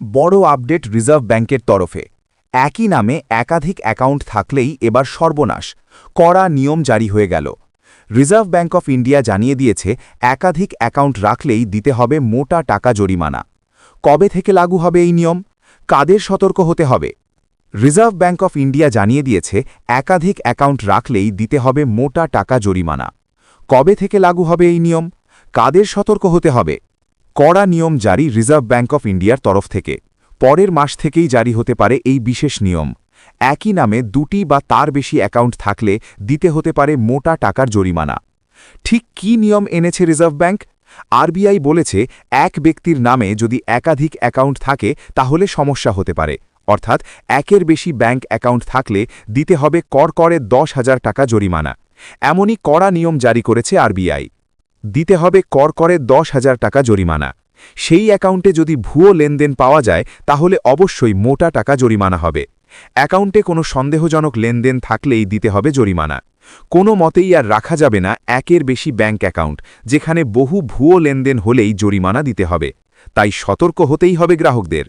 বড় update reserve ব্যাংকের তরফে। একই নামে একাধিক অ্যাকাউন্ট থাকলেই এবার সর্বনাশ, কড়া নিয়ম জারি হয়ে গেল। রিজার্ভ ব্যাংক অফ ইন্ডিয়া জানিয়ে দিয়েছে, একাধিক অ্যাকাউন্ট রাখলেই দিতে হবে মোটা টাকা জরিমানা। কবে থেকে লাগু হবে এই নিয়ম? কাদের সতর্ক হতে হবে? রিজার্ভ ব্যাংক অফ ইন্ডিয়া জানিয়ে দিয়েছে, একাধিক অ্যাকাউন্ট রাখলেই দিতে হবে মোটা টাকা জরিমানা। কবে থেকে লাগু হবে এই নিয়ম? কাদের সতর্ক হতে হবে? কড়া নিয়ম জারি রিজার্ভ ব্যাঙ্ক অফ ইন্ডিয়ার তরফ থেকে। পরের মাস থেকেই জারি হতে পারে এই বিশেষ নিয়ম। একই নামে দুটি বা তার বেশি অ্যাকাউন্ট থাকলে দিতে হতে পারে মোটা টাকার জরিমানা। ঠিক কী নিয়ম এনেছে রিজার্ভ ব্যাঙ্ক আরবিআই বলেছে, এক ব্যক্তির নামে যদি একাধিক অ্যাকাউন্ট থাকে, তাহলে সমস্যা হতে পারে। অর্থাৎ, একের বেশি ব্যাংক অ্যাকাউন্ট থাকলে দিতে হবে করকরে দশ হাজার টাকা জরিমানা। এমনই কড়া নিয়ম জারি করেছে আরবিআই। দিতে হবে করকরে দশ হাজার টাকা জরিমানা। সেই অ্যাকাউন্টে যদি ভুয়ো লেনদেন পাওয়া যায়, তাহলে অবশ্যই মোটা টাকা জরিমানা হবে। অ্যাকাউন্টে কোনো সন্দেহজনক লেনদেন থাকলেই দিতে হবে জরিমানা। কোনো মতেই আর রাখা যাবে না একের বেশি ব্যাংক অ্যাকাউন্ট, যেখানে বহু ভুয়ো লেনদেন হলেই জরিমানা দিতে হবে। তাই সতর্ক হতেই হবে গ্রাহকদের।